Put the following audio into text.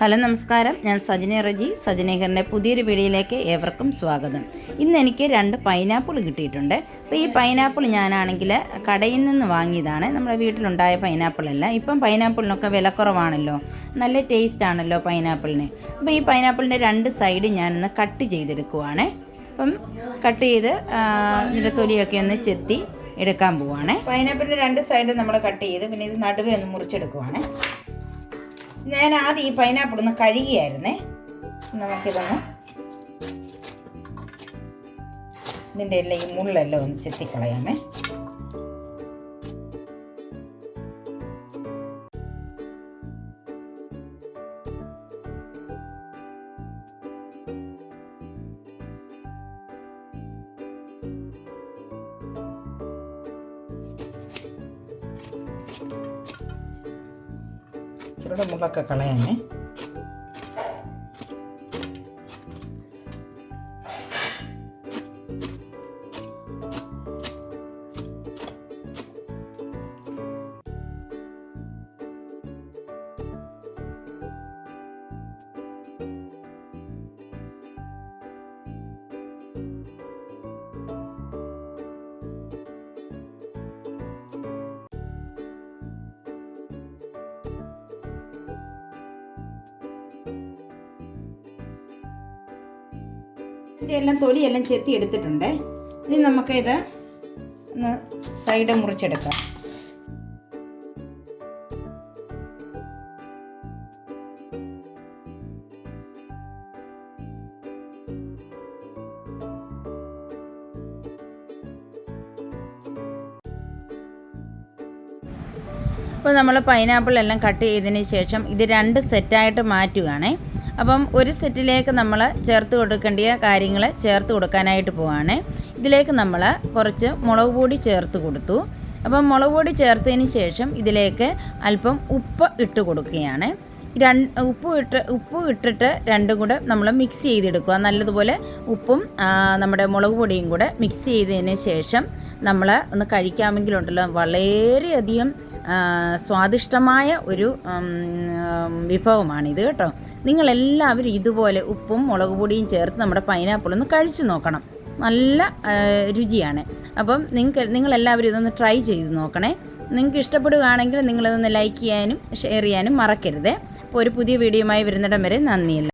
Hello നമസ്കാരം. ഞാൻ സജന റജി. സജനേഹറിന്റെ പുതിയൊരു വീഡിയോയിലേക്ക് ഏവർക്കും സ്വാഗതം. ഇന്ന് എനിക്ക് രണ്ട് പൈനാപ്പിൾ കിട്ടിയിട്ടുണ്ട്. അപ്പോൾ ഈ പൈനാപ്പിൾ ഞാനാണെങ്കിൽ കടയിൽ നിന്ന് വാങ്ങിയതാണ്. നമ്മുടെ വീട്ടിലുണ്ടായ പൈനാപ്പിളല്ല ഇപ്പം പൈനാപ്പിളിനൊക്കെ വിലക്കുറവാണല്ലോ നല്ല ടേസ്റ്റ് ആണല്ലോ പൈനാപ്പിളിന്. അപ്പോൾ ഈ പൈനാപ്പിളിന്റെ രണ്ട് സൈഡ് ഞാനൊന്ന് കട്ട് ചെയ്തെടുക്കുവാണ്. അപ്പം കട്ട് ചെയ്ത് ഇതിന്റെ തൊലിയൊക്കെ ഒന്ന് ചെത്തി എടുക്കാൻ പോവാണ്. പൈനാപ്പിളിന്റെ രണ്ട് സൈഡ് നമ്മൾ കട്ട് ചെയ്ത് പിന്നെ ഇത് നടുവേ ഒന്ന് മുറിച്ചെടുക്കുവാണ്. ഞാൻ ആദ്യം ഈ പൈനാപ്പിൾ ഒന്ന് കഴുകിയായിരുന്നേ. നമുക്കിതൊന്ന് ഇതിന്റെ എല്ലാം ഈ മുള്ളെല്ലാം ഒന്ന് ചെത്തിക്കളയാമേ. చిరడ ములక్క కళయమే ഇതിന്റെ എല്ലാം തൊലിയെല്ലാം ചെത്തി എടുത്തിട്ടുണ്ട്. ഇനി നമുക്ക് ഇത് ഒന്ന് സൈഡ് മുറിച്ചെടുക്കാം. അപ്പോൾ നമ്മൾ പൈനാപ്പിൾ എല്ലാം കട്ട് ചെയ്തതിന് ശേഷം ഇത് രണ്ട് സെറ്റായിട്ട് മാറ്റുകയാണേ. അപ്പം ഒരു സെറ്റിലേക്ക് നമ്മൾ ചേർത്ത് കൊടുക്കേണ്ട കാര്യങ്ങൾ ചേർത്ത് കൊടുക്കാനായിട്ട് പോവാണ്. ഇതിലേക്ക് നമ്മൾ കുറച്ച് മുളക് പൊടി ചേർത്ത് കൊടുത്തു. അപ്പം മുളക് പൊടി ചേർത്തതിന് ശേഷം ഇതിലേക്ക് അല്പം ഉപ്പ് ഇട്ട് കൊടുക്കുകയാണ്. രണ്ട് ഉപ്പ് ഇട്ട് ഉപ്പ് ഇട്ടിട്ട് രണ്ടും കൂടെ നമ്മൾ മിക്സ് ചെയ്തെടുക്കുക. നല്ലതുപോലെ ഉപ്പും നമ്മുടെ മുളക് പൊടിയും കൂടെ മിക്സ് ചെയ്തതിന് ശേഷം നമ്മൾ ഒന്ന് കഴിക്കാമെങ്കിലുണ്ടല്ലോ. വളരെയധികം സ്വാദിഷ്ടമായ ഒരു വിഭവമാണിത് കേട്ടോ. നിങ്ങളെല്ലാവരും ഇതുപോലെ ഉപ്പും മുളക് പൊടിയും ചേർത്ത് നമ്മുടെ പൈനാപ്പിൾ ഒന്ന് കഴിച്ചു നോക്കണം. നല്ല രുചിയാണ്. അപ്പം നിങ്ങൾക്ക് നിങ്ങളെല്ലാവരും ഇതൊന്ന് ട്രൈ ചെയ്ത് നോക്കണേ. നിങ്ങൾക്ക് ഇഷ്ടപ്പെടുകയാണെങ്കിൽ നിങ്ങളിതൊന്ന് ലൈക്ക് ചെയ്യാനും ഷെയർ ചെയ്യാനും മറക്കരുത്. അപ്പോൾ ഒരു പുതിയ വീഡിയോയുമായി വരുന്നിടം വരെ നന്ദിയില്ല.